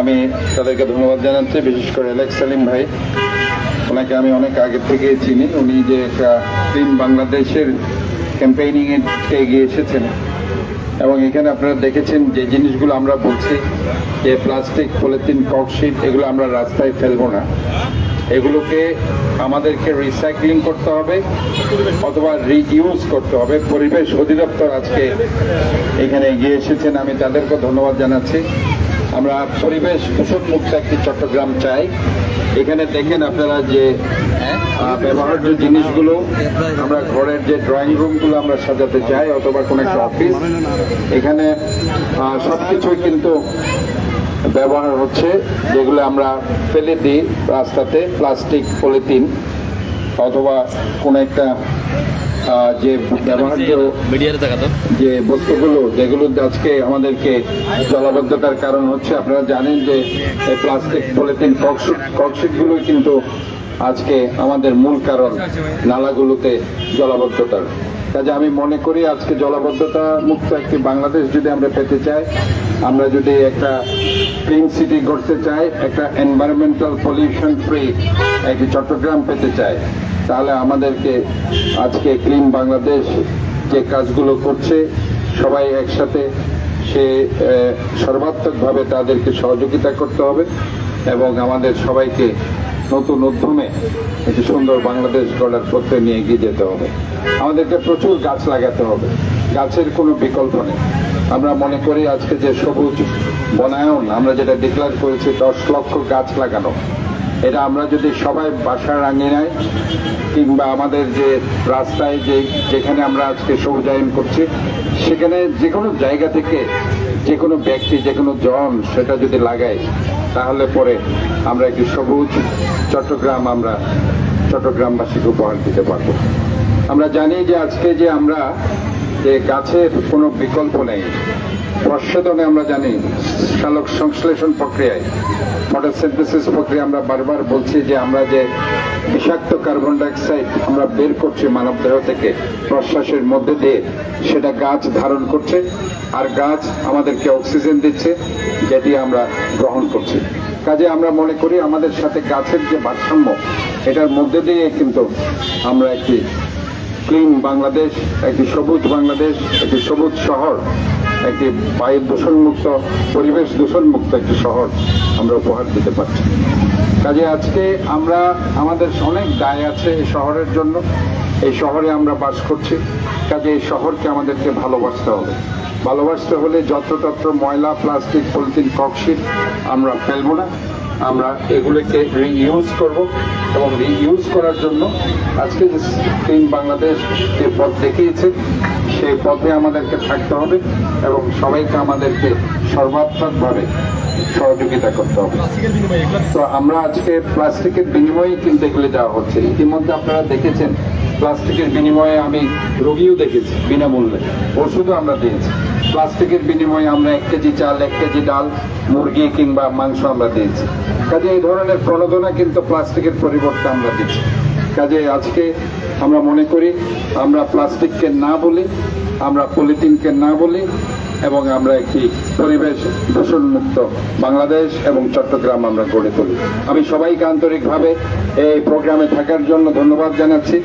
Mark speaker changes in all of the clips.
Speaker 1: আমি তাদেরকে ধন্যবাদ জানাচ্ছি, বিশেষ করে এলেক্স সালিম ভাই। ওনাকে আমি অনেক আগে থেকে চিনি। উনি যে একটা ক্লিন বাংলাদেশের ক্যাম্পেইনিং এ এগিয়ে এসেছেন। এবং এখানে আপনারা দেখেছেন যে জিনিসগুলো আমরা বলছি, যে প্লাস্টিক, পলিথিন, ককশিট, এগুলো আমরা রাস্তায় ফেলব না। এগুলোকে আমাদেরকে রিসাইক্লিং করতে হবে অথবা রিইউজ করতে হবে। পরিবেশ অধিদপ্তর আজকে এখানে এগিয়ে এসেছেন। আমি তাদেরকে ধন্যবাদ জানাচ্ছি। আমরা পরিবেশ দূষণ মুক্ত একটি চট্টগ্রাম চাই। এখানে দেখেন আপনারা যে আহ, ব্যবহার্য জিনিসগুলো আমরা ঘরের যে ড্রয়িং রুমগুলো আমরা সাজাতে চাই অথবা কোনো একটা অফিস এখানে সব কিছুই কিন্তু ব্যবহার হচ্ছে যেগুলো আমরা ফেলে দিই রাস্তাতে প্লাস্টিক পলিথিন অথবা কোনো একটা যে ব্যবহার্য
Speaker 2: মিডিয়ার জায়গা তো।
Speaker 1: যে বস্তুগুলো যেগুলো আজকে আমাদেরকে জলাবদ্ধতার কারণ হচ্ছে আপনারা জানেন যে প্লাস্টিক পলিথিন ককশিটগুলো কিন্তু আজকে আমাদের মূল কারণ নালাগুলোতে জলাবদ্ধতার। কাজে আমি মনে করি আজকে জলাবদ্ধতা মুক্ত একটি বাংলাদেশ যদি আমরা পেতে চাই আমরা যদি একটা ক্লিন সিটি করতে চাই একটা এনভায়রনমেন্টাল পলিউশন ফ্রি একটি চট্টগ্রাম পেতে চাই তাহলে আমাদেরকে আজকে ক্লিন বাংলাদেশ যে কাজগুলো করছে, সবাই একসাথে সে সর্বাত্মকভাবে তাদেরকে সহযোগিতা করতে হবে এবং আমাদের সবাইকে নতুন উদ্যমে একটি সুন্দর বাংলাদেশ গড়ার পথে নিয়ে এগিয়ে যেতে হবে। আমাদেরকে প্রচুর গাছ লাগাতে হবে। গাছের কোনো বিকল্প নেই। আমরা মনে করি আজকে যে সবুজ বনায়ন, আমরা যেটা ডিক্লেয়ার করেছি, দশ লক্ষ গাছ লাগানো। এটা আমরা যদি সবাই বাসার আঙিনায় কিংবা আমাদের যে রাস্তায় যে যেখানে আমরা আজকে সবুজায়ন করছি, সেখানে যে কোনো জায়গা থেকে যে কোনো ব্যক্তি যে কোনো জন সেটা যদি লাগায়, তাহলে পরে আমরা একটি সবুজ চট্টগ্রাম আমরা চট্টগ্রামবাসীকে উপহার দিতে পারব। আমরা জানি যে আজকে যে আমরা যে গাছের কোনো বিকল্প নেই প্রচ্ছদনে আমরা জানি সালোক সংশ্লেষণ প্রক্রিয়ায় ফটোসিনথেসিস প্রক্রিয়া আমরা বারবার বলছি যে আমরা যে বিষাক্ত কার্বন ডাইঅক্সাইড আমরা বের করছি মানব দেহ থেকে প্রশ্বাসের মধ্যে দিয়ে, সেটা গাছ ধারণ করছে আর গাছ আমাদেরকে অক্সিজেন দিচ্ছে, যেটি আমরা গ্রহণ করছি। কাজে আমরা মনে করি আমাদের সাথে গাছের যে ভারসাম্য, এটার মধ্যে দিয়ে কিন্তু আমরা একটি ক্লিন বাংলাদেশ, একটি সবুজ বাংলাদেশ, একটি সবুজ শহর, একটি বায়ু দূষণমুক্ত, পরিবেশ দূষণমুক্ত একটি শহর আমরা উপহার দিতে পারছি। কাজে আজকে আমরা, আমাদের অনেক দায় আছে এই শহরের জন্য। এই শহরে আমরা বাস করছি। কাজে এই শহরকে আমাদেরকে ভালোবাসতে হবে। ভালোবাসতে হলে যত্রতত্র ময়লা, প্লাস্টিক, পলিথিন, ককশিট আমরা ফেলব না। আমরা এগুলোকে রিইউজ করব এবং রিইউজ করার জন্য আজকে যে টিম বাংলাদেশ যে পথ দেখিয়েছে, সেই পথে আমাদেরকে থাকতে হবে এবং সবাইকে আমাদেরকে সর্বাত্মকভাবে সহযোগিতা করতে হবে। তো আমরা আজকে প্লাস্টিকের বিনিময়ে কিন্তু এগুলো যাওয়া হচ্ছে। ইতিমধ্যে আপনারা দেখেছেন, প্লাস্টিকের বিনিময়ে আমি রোগীও দেখেছি বিনামূল্যে। ওষুধও আমরা দিয়েছি। প্লাস্টিকের বিনিময়ে আমরা এক কেজি চাল, এক কেজি ডাল, মুরগি কিংবা মাংস আমরা দিয়েছি। কাজে এই ধরনের প্রণোদনা কিন্তু প্লাস্টিকের পরিবর্তে আমরা দিচ্ছি। কাজে আজকে আমরা মনে করি আমরা প্লাস্টিককে না বলি, আমরা পলিথিনকে না বলি এবং আমরা একটি পরিবেশ দূষণ মুক্ত বাংলাদেশ এবং চট্টগ্রাম আমরা গড়ে তুলি। আমি সবাইকে আন্তরিকভাবে এই প্রোগ্রামে থাকার জন্য ধন্যবাদ জানাচ্ছি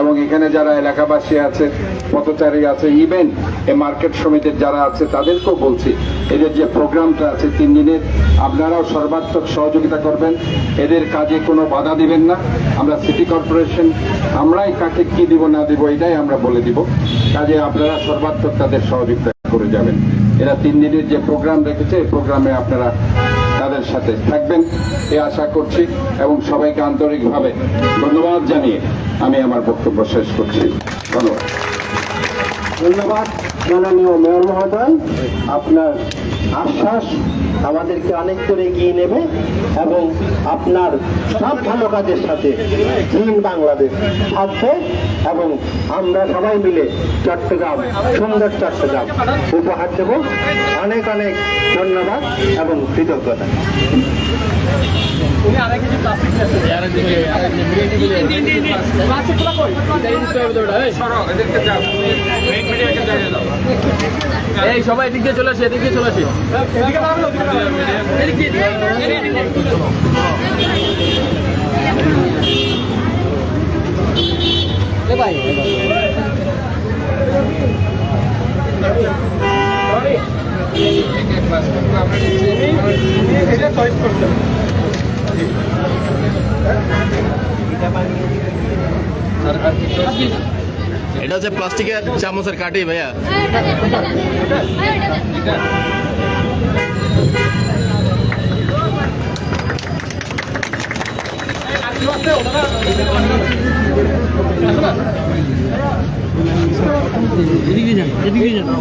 Speaker 1: এবং এখানে যারা এলাকাবাসী আছে, পথচারী আছে ইভেন এই মার্কেট সমিতির যারা আছে, তাদেরকেও বলছি, এদের যে প্রোগ্রামটা আছে তিন দিনের, আপনারাও সর্বাত্মক সহযোগিতা করবেন। এদের কাজে কোনো বাধা দিবেন না। আমরা সিটি কর্পোরেশন আমরাই কাকে কি দিব না দিব, এটাই আমরা বলে দিব। কাজে আপনারা সর্বাত্মক তাদের সহযোগিতা করে যাবেন। এরা তিন দিনের যে প্রোগ্রাম রেখেছে, এই প্রোগ্রামে আপনারা তাদের সাথে থাকবেন। এ আশা করছি এবং সবাইকে আন্তরিকভাবে ধন্যবাদ জানিয়ে আমি আমার বক্তব্য শেষ করছি। ধন্যবাদ।
Speaker 3: ধন্যবাদ। মাননীয় মেয়র মহোদয় আপনার আশ্বাস আমাদেরকে অনেক করে এগিয়ে নেবে এবং আপনার সব ভালো কাজের সাথে ক্লিন বাংলাদেশ থাকবে এবং আমরা সবাই মিলে চট্টগ্রাম সুন্দর চট্টগ্রাম উপহার দেব অনেক অনেক ধন্যবাদ এবং কৃতজ্ঞতা
Speaker 2: প্লাস্টিক
Speaker 1: এই সবাই এদিক দিয়ে চলে আসে এদিক দিয়ে চলে আসে।
Speaker 2: এটা হচ্ছে প্লাস্টিকের চামচের কাঠি ভাইয়া।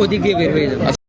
Speaker 1: ওদিক দিয়ে বের হয়ে যাবে।